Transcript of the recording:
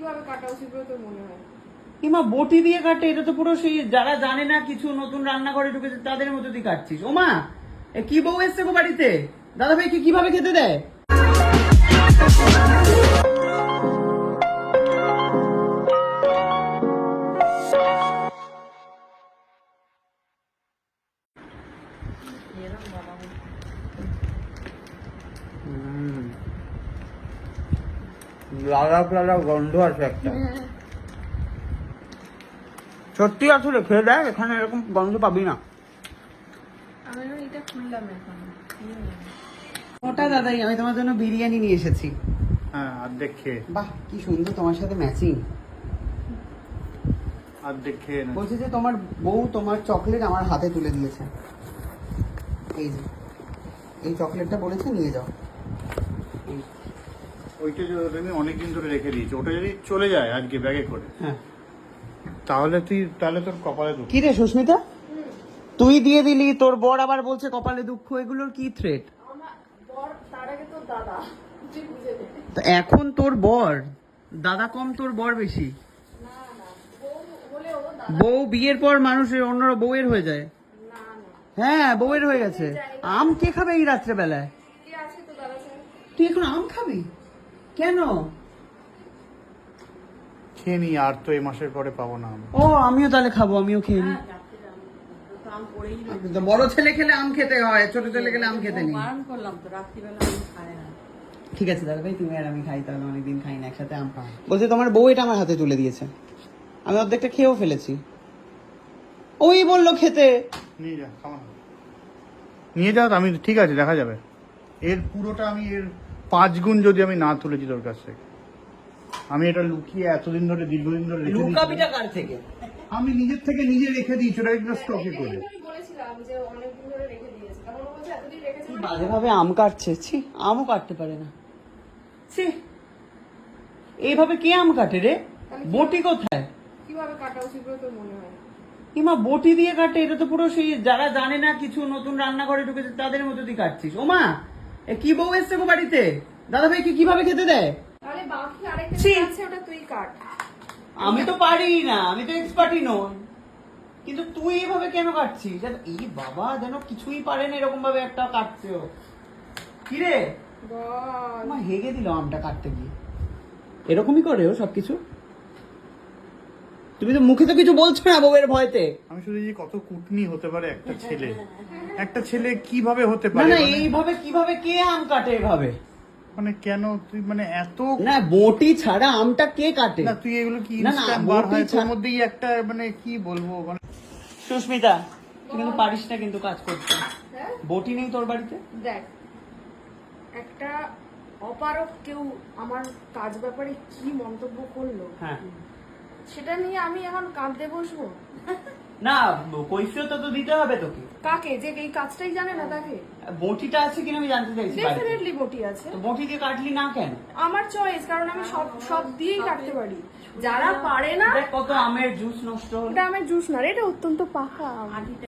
কীভাবে কাটা উচিত বলে মনে হয়? কিমা, বটি দিয়ে কাটে, এটা তো পুরো সেই যারা জানে না কিছু নতুন রান্নাঘরে ঢুকেছে, তাদের মতো দিয়ে কাটছিস। ওমা, এ কি বউ এসছে গো বাড়িতে? দাদা ভাইকে কীভাবে খেতে দেয়? লালা লালা গন্ধ আছে একটা। সত্যি আসলে খেয়ে দেখ এখানে এরকম গন্ধ পাবি না। ওটা দাদাই আমি তোমার জন্য বিরিয়ানি নিয়ে এসেছি। হ্যাঁ অর্ধেক খেয়ে বাহ কি সুন্দর তোমার সাথে ম্যাচিং অর্ধেক খেয়ে নে। বলছে যে তোমার বউ তোমার চকলেট আমার হাতে তুলে দিয়েছে। এই যে এই চকলেটটা বলেছে নিয়ে যাও। এই, ওইটা অনেকদিন ধরে রেখে দিয়েছ। ওটা যদি চলে যায় আজকে ব্যাগে করে হ্যাঁ। তাহলে তুই তাহলে তোর কপালে দুঃখ। কি রে সুস্মিতা? তুই দিয়ে দিলি তোর বর আবার বলছে কপালে দুঃখ এগুলোর কি থ্রেট এখন তোর বর দাদা কম তোর বর বেশি। বউ বিয়ের পর মানুষের অন্যরা বউয়ের হয়ে যায়। হ্যাঁ বউয়ের হয়ে গেছে। আম কে খাবে এই রাত্রে বেলায় তুই এখন আম খাবি? কেন? খেয়ে নি আর তো এই মাসের পরে পাবো না ও আমিও তাহলে খাব আমিও খেয়ে নি। বড় ছেলে খেলে আম খেতে হয় ছোট ছেলে খেলে আম খেতে নেই। বারণ করলাম তো রাত্রিবেলা আমি খাই না। ঠিক আছে দাদা ভাই তুমি আর আমি খাই তাহলে অনেকদিন খাই না একসাথে আম বলছে তোমার বউ এটা আমার হাতে তুলে দিয়েছে। আমি অর্ধেকটা খেয়েও ফেলেছি। ওই বলল খেতে। নিয়ে যা খাওয়া নিয়ে যাও আমি ঠিক আছে দেখা যাবে। এর পুরোটা আমি এর পাঁচ গুণ যদি আমি না তুলেছি তোর কাছ থেকে। আমি এটা লুকিয়ে এতদিন ধরে দীর্ঘদিন ধরে রেখে লুকাবিটা কার থেকে? আমি নিজের থেকে নিজে রেখে দিয়েছি ওটা একটা স্টকে করে। রেখেছে মানে আম কাটছে ছি আমও কাটতে পারে না। ছি এইভাবে কে আম কাটে রে? বটি কোথায়? কীভাবে কাটা উচিত তোর মনে হয়? কিমা বটি দিয়ে কাটে এটা তো পুরো সেই যারা জানে না কিছু নতুন রান্নাঘরে ঢুকেছে তাদের মতো দিয়ে কাটছিস। ওমা এ কি বউ এসছে গো বাড়িতে? দাদা ভাইকে কীভাবে খেতে দেয়? তাহলে বাকি আরেকটা ছি। আছে ওটা তুই কাট। আমি তো পারি না আমি তো এক্সপার্টই নই। কিন্তু তুই এভাবে কেন কাটছিস? এই বাবা যেন কিছুই পারে না এরকম ভাবে একটা কাটছে ও কি রে? বল। আমার হেগে দিল আমটা কাটতে গিয়ে। এরকমই করে ও সবকিছু? তুমি তো মুখে তো কিছু বলছো না বউয়ের ভয়তে। আমি শুধু যে কত কুটনি হতে পারে একটা ছেলে। একটা ছেলে কীভাবে হতে পারে না মানে- এইভাবে কীভাবে কে আম কাটে এভাবে? মানে কেন তুই মানে এত না বটি ছাড়া আমটা কে কাটে? না তুই এগুলো কি না, বার হয়? তোর মধ্যেই একটা মানে কি বলব? মানে সুস্মিতা তুই কিন্তু পারিস না কিন্তু কাজ করতে। হ্যাঁ? বটি নেই তোর বাড়িতে? দেখ একটা অপারক কেউ আমার কাজ ব্যাপারে কি মন্তব্য করল? হ্যাঁ। সেটা নিয়ে আমি এখন কাঁদতে বসবো। না কৈফিয়ত তো দিতে হবে তোকে। কাকে? যে এই কাজটাই জানে না তাকে? বটিটা আছে কিনা আমি জানতে চাইছি। ডেফিনেটলি বটি আছে। তো বটি দিয়ে কাটলি না কেন? আমার চয়েস কারণ আমি সব সব দিয়েই কাটতে পারি। যারা পারে না কত আমের জুস নষ্ট হলো। এটা আমের জুস না রে, এটা অত্যন্ত পাকা আম।